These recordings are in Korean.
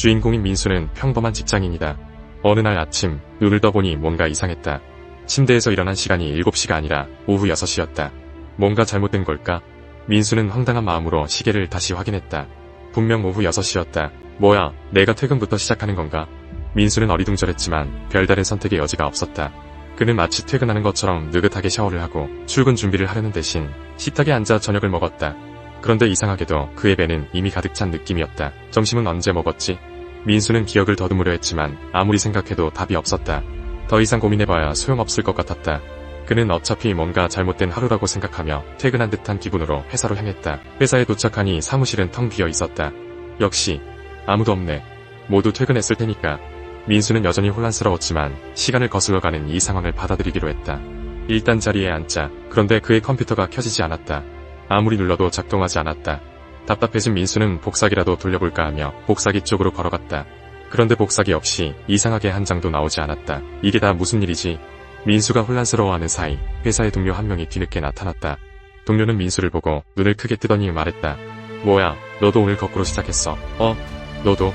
주인공인 민수는 평범한 직장인이다. 어느 날 아침 눈을 떠보니 뭔가 이상했다. 침대에서 일어난 시간이 7시가 아니라 오후 6시였다. 뭔가 잘못된 걸까? 민수는 황당한 마음으로 시계를 다시 확인했다. 분명 오후 6시였다. 뭐야, 내가 퇴근부터 시작하는 건가? 민수는 어리둥절했지만 별다른 선택의 여지가 없었다. 그는 마치 퇴근하는 것처럼 느긋하게 샤워를 하고 출근 준비를 하려는 대신 식탁에 앉아 저녁을 먹었다. 그런데 이상하게도 그의 배는 이미 가득 찬 느낌이었다. 점심은 언제 먹었지? 민수는 기억을 더듬으려 했지만 아무리 생각해도 답이 없었다. 더 이상 고민해봐야 소용없을 것 같았다. 그는 어차피 뭔가 잘못된 하루라고 생각하며 퇴근한 듯한 기분으로 회사로 향했다. 회사에 도착하니 사무실은 텅 비어 있었다. 역시 아무도 없네. 모두 퇴근했을 테니까. 민수는 여전히 혼란스러웠지만 시간을 거슬러 가는 이 상황을 받아들이기로 했다. 일단 자리에 앉자. 그런데 그의 컴퓨터가 켜지지 않았다. 아무리 눌러도 작동하지 않았다. 답답해진 민수는 복사기라도 돌려볼까 하며 복사기 쪽으로 걸어갔다. 그런데 복사기 역시 이상하게 한 장도 나오지 않았다. 이게 다 무슨 일이지? 민수가 혼란스러워하는 사이 회사의 동료 한 명이 뒤늦게 나타났다. 동료는 민수를 보고 눈을 크게 뜨더니 말했다. 뭐야, 너도 오늘 거꾸로 시작했어. 어? 너도?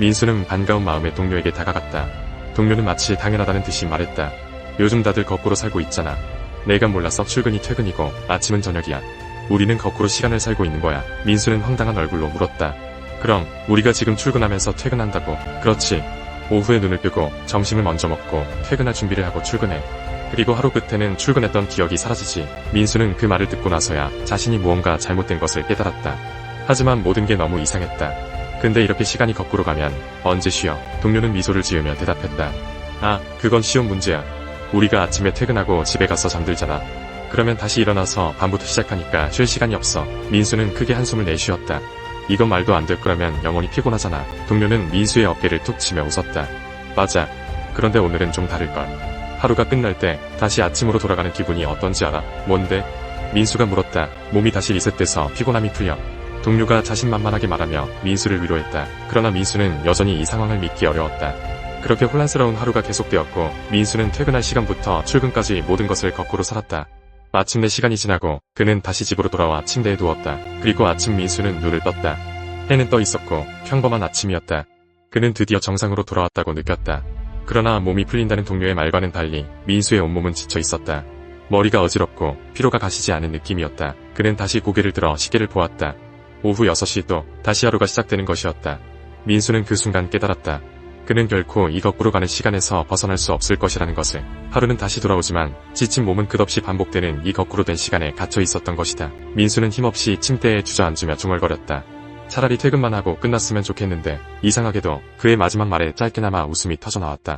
민수는 반가운 마음에 동료에게 다가갔다. 동료는 마치 당연하다는 듯이 말했다. 요즘 다들 거꾸로 살고 있잖아. 내가 몰라서 출근이 퇴근이고 아침은 저녁이야. 우리는 거꾸로 시간을 살고 있는 거야. 민수는 황당한 얼굴로 물었다. 그럼 우리가 지금 출근하면서 퇴근한다고. 그렇지. 오후에 눈을 뜨고 점심을 먼저 먹고 퇴근할 준비를 하고 출근해. 그리고 하루 끝에는 출근했던 기억이 사라지지. 민수는 그 말을 듣고 나서야 자신이 무언가 잘못된 것을 깨달았다. 하지만 모든 게 너무 이상했다. 근데 이렇게 시간이 거꾸로 가면 언제 쉬어? 동료는 미소를 지으며 대답했다. 아, 그건 쉬운 문제야. 우리가 아침에 퇴근하고 집에 가서 잠들잖아. 그러면 다시 일어나서 밤부터 시작하니까 쉴 시간이 없어. 민수는 크게 한숨을 내쉬었다. 이건 말도 안 될 거라면 영원히 피곤하잖아. 동료는 민수의 어깨를 툭 치며 웃었다. 맞아. 그런데 오늘은 좀 다를걸. 하루가 끝날 때 다시 아침으로 돌아가는 기분이 어떤지 알아? 뭔데? 민수가 물었다. 몸이 다시 리셋돼서 피곤함이 풀려. 동료가 자신만만하게 말하며 민수를 위로했다. 그러나 민수는 여전히 이 상황을 믿기 어려웠다. 그렇게 혼란스러운 하루가 계속되었고 민수는 퇴근할 시간부터 출근까지 모든 것을 거꾸로 살았다. 마침내 시간이 지나고 그는 다시 집으로 돌아와 침대에 누웠다. 그리고 아침 민수는 눈을 떴다. 해는 떠 있었고 평범한 아침이었다. 그는 드디어 정상으로 돌아왔다고 느꼈다. 그러나 몸이 풀린다는 동료의 말과는 달리 민수의 온몸은 지쳐 있었다. 머리가 어지럽고 피로가 가시지 않은 느낌이었다. 그는 다시 고개를 들어 시계를 보았다. 오후 6시 또 다시 하루가 시작되는 것이었다. 민수는 그 순간 깨달았다. 그는 결코 이 거꾸로 가는 시간에서 벗어날 수 없을 것이라는 것을. 하루는 다시 돌아오지만 지친 몸은 끝없이 반복되는 이 거꾸로 된 시간에 갇혀 있었던 것이다. 민수는 힘없이 침대에 주저앉으며 중얼거렸다. 차라리 퇴근만 하고 끝났으면 좋겠는데 이상하게도 그의 마지막 말에 짧게나마 웃음이 터져 나왔다.